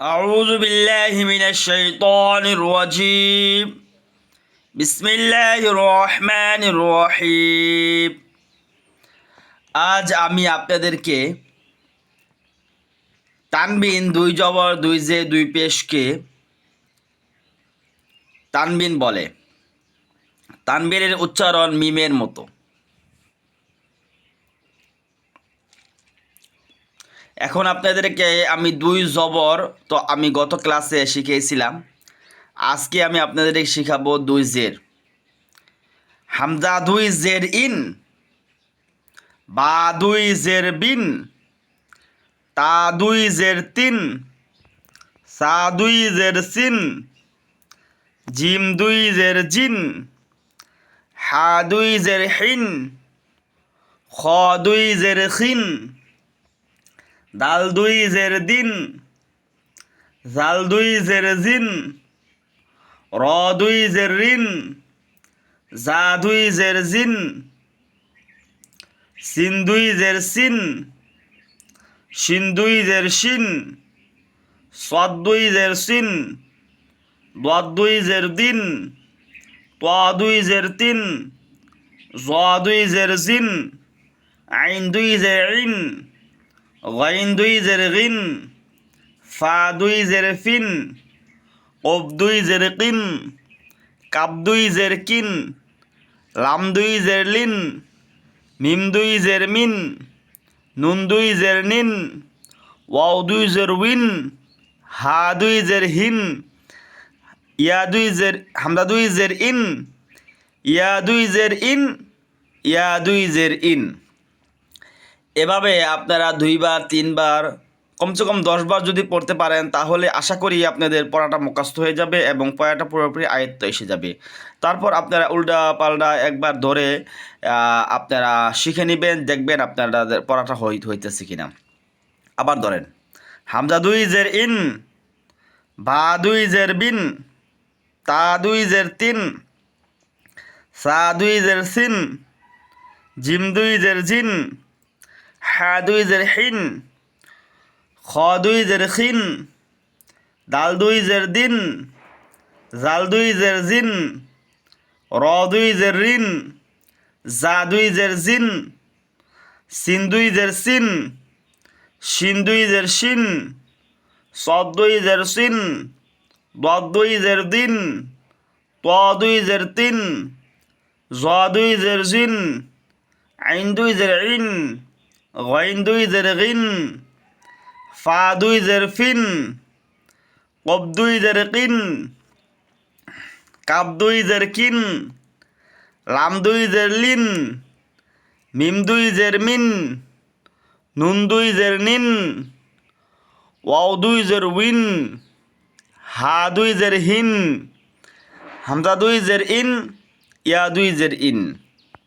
أعوذ بالله من الشيطان الرجيم بسم الله الرحمن الرحيم আজ আমি আপনাদেরকে তানবিন দুই জবর দুই জে দুই পেশকে তানবিন বলে তানবিনের উচ্চারণ মিমের মতো এখন আপনাদেরকে আমি দুই জবর তো আমি গত ক্লাসে শিখিয়েছিলাম। আজকে আমি আপনাদেরকে শিখাবো দুই জের। হামজা দুই জের ইন, বা দুই জের বিন, তা দুই জের তিন, সা দুই জের সিন, জিম দুই জের জিন, হা দুই জের হিন, খ দুই জের খিন। দাল দুই জের দিন জাল দুই জের জিন র দুই জের রিন জা দুই জের জিন সিন দুই জের সিন শিন দুই জের শিন সদ দুই জের সিন দদ দুই জের দিন ত দুই জের তিন জ দুই জের জিন আইন দুই জের ইন গাইন দুই জের গিন, ফা দুই জের ফিন অব দুই জের কিন কাপ দুই জের কিন, লাম দুই জের লিন, মিম দুই জের মিন, নুন দুই জের নিন, ওয়াও দুই জের উইন, হা দুই জের হিন, ইয়া দুই জের, হামদা দুই জের ইন, ইয়া দুই জের ইন, ইয়া দুই জের ইন। এভাবে আপনারা দুইবার, তিনবার, কমসে কম দশবার যদি পড়তে পারেন, তাহলে আশা করি আপনাদের পড়াটা মুখস্থ হয়ে যাবে এবং পড়াটা পুরোপুরি আয়ত্ত এসে যাবে। তারপর আপনারা উল্টা পাল্টা একবার ধরে আপনারা শিখে নেবেন, দেখবেন আপনারা পড়াটা হই, হইতেছে কিনা। আবার ধরেন, হামজা দুই জের ইন, বা দুই জের বিন, তা দুই জের তিন, সা দুই জের সিন, জিম দুই জের জিন হা দুই জের হিন খ দুই জের খিন দাল দুই জের দিন জাল দুই জের জিন র দুই জের রিন জা দুই জের জিন সিন দুই জের সিন শিন দুই জের শিন সদ দুই জের সিন দদ দুই জের দিন ত দুই জের তিন জ দুই জের জিন আইন দুই জের ইন। গইন দুই জেরগিন ফা দুই জেরফিন কব দুই জেরকিন কাব দুই জেরকিন লাম দুই জেরলিন মিম দুই জেরমিন নুন দুই জেরনিন ওয়াও দুই জের উইন হা দুই জের হিন হামজা দুই জের ইন ইয়া দুই জের ইন